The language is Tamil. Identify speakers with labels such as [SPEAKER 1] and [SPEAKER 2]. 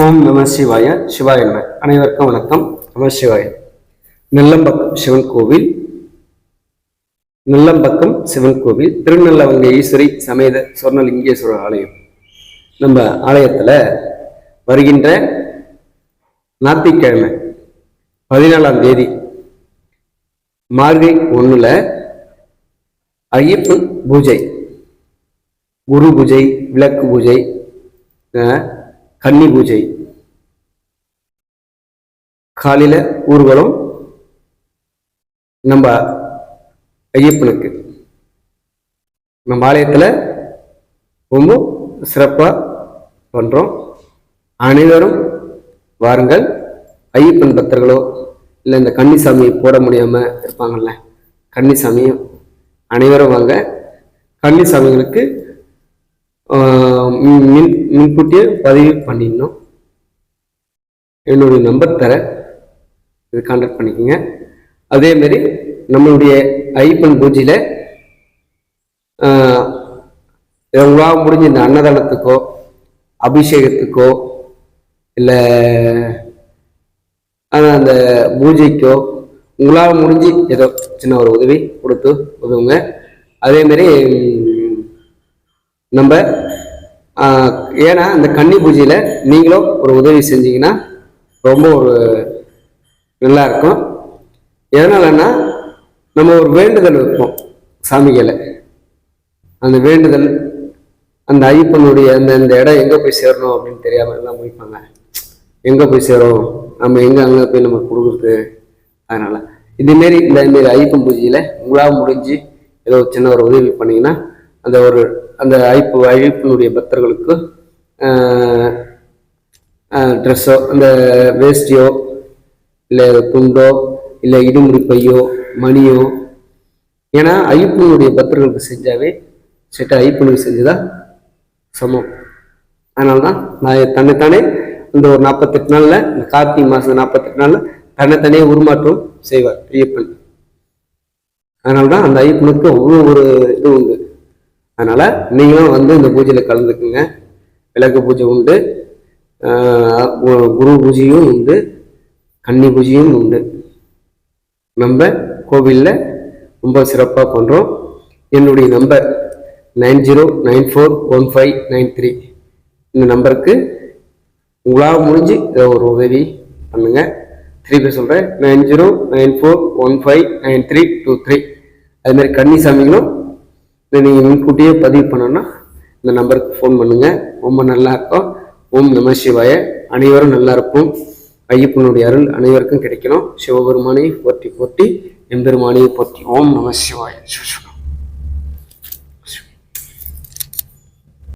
[SPEAKER 1] ஓம் நம சிவாய சிவாய நம. அனைவருக்கும் வணக்கம். நம சிவாய. நெல்லம்பக்கம் சிவன் கோவில். நெல்லம்பக்கம் சிவன் கோவில். திருநெல்லவங்க ஈஸ்வரி சமேத சொர்ணலிங்கேஸ்வரர் ஆலயம். நம்ம ஆலயத்தில் வருகின்ற ஞாயிற்றுக்கிழமை பதினாலாம் தேதி மார்கை ஒன்றில் ஐயப்பன் பூஜை குரு பூஜை விளக்கு பூஜை கன்னி பூஜை. காலையில் ஊர்வலம் நம்ம ஐயப்பனுக்கு. நம்ம ஆலயத்தில் ரொம்ப சிறப்பாக பண்ணுறோம் அனைவரும் வாருங்கள். ஐயப்பன் பக்தர்களோ இல்லை இந்த கன்னிசாமி போட முடியாமல் இருப்பாங்கல்ல கன்னிசாமியும் அனைவரும் வாங்க. கன்னிசாமிகளுக்கு மின் முன்கூட்டியே பதிவு பண்ணிடணும். என்னுடைய நம்பர் தரேன். இது கான்டாக்ட் பண்ணிக்கோங்க. அதேமாரி நம்மளுடைய ஐப்பன் பூஜையில் உங்களால் முடிஞ்ச இந்த அன்னதானத்துக்கோ அபிஷேகத்துக்கோ இல்லை அந்த பூஜைக்கோ உங்களால் முடிஞ்சு ஏதோ சின்ன ஒரு உதவி கொடுத்து உதவுங்க. அதேமாரி நம்ம ஏன்னா அந்த கன்னி பூஜையில் நீங்களும் ஒரு உதவி செஞ்சீங்கன்னா ரொம்ப ஒரு நல்லா இருக்கும். எதனாலன்னா நம்ம ஒரு வேண்டுதல் வைப்போம் சாமிகளை அந்த வேண்டுதல் அந்த ஐயப்பனுடைய அந்த இந்த இடம் எங்கே போய் சேரணும் அப்படின்னு தெரியாமல் எல்லாம் முடிப்பாங்க. எங்கே போய் சேரும்? நம்ம எங்கே அங்கே போய் நம்ம கொடுக்குறது? அதனால். இதுமாரி இந்த மாரி ஐயப்பன் பூஜையில் உங்களால் முடிஞ்சு ஏதோ சின்ன ஒரு உதவி பண்ணிங்கன்னா அந்த ஒரு அந்த ஐப்பு அழைப்பினுடைய பக்தர்களுக்கு ட்ரெஸ்ஸோ அந்த வேஷ்டியோ இல்லை குண்டோ இல்லை இடுமுடி பையோ மணியோ ஏன்னா ஐயப்பனுடைய பக்தர்களுக்கு செஞ்சாவே செட்ட ஐயப்பனுக்கு செஞ்சதா சமம். அதனால தான் நான் தன்னைத்தானே இந்த ஒரு நாற்பத்தெட்டு நாளில் இந்த கார்த்திகை மாதம் நாற்பத்தெட்டு நாளில் தன்னைத்தானே உருமாற்றம் செய்வார் ஐயப்பன் அதனால தான் அந்த ஐயப்பனுக்கு அவ்வளோ ஒரு இது உண்டு. அதனால் நீங்களும் வந்து இந்த பூஜையில் கலந்துக்குங்க. விளக்கு பூஜை உண்டு. குரு பூஜையும் உண்டு. கன்னி பூஜையும் உண்டு. நம்ம கோவிலில் ரொம்ப சிறப்பாக பண்ணுறோம் என்னுடைய number nine zero nine four one five nine three. இந்த நம்பருக்கு உங்களால் முடிஞ்சு இதை ஒரு உதவி பண்ணுங்க. திருப்பி சொல்கிறேன் nine zero nine four one five nine three two three. அதுமாதிரி கன்னிசாமிகளும் இல்லை நீங்கள் முன்கூட்டியே பதிவு பண்ணணும்னா இந்த நம்பருக்கு ஃபோன் பண்ணுங்கள் ரொம்ப நல்லா இருக்கும். ஓம் நம சிவாய. அனைவரும் நல்லா இருப்போம். ஐயப்பனுடைய அருள் அனைவருக்கும் கிடைக்கணும். சிவபெருமானை போற்றி போற்றி எம்பெருமானை போற்றி. ஓம் நம சிவாய.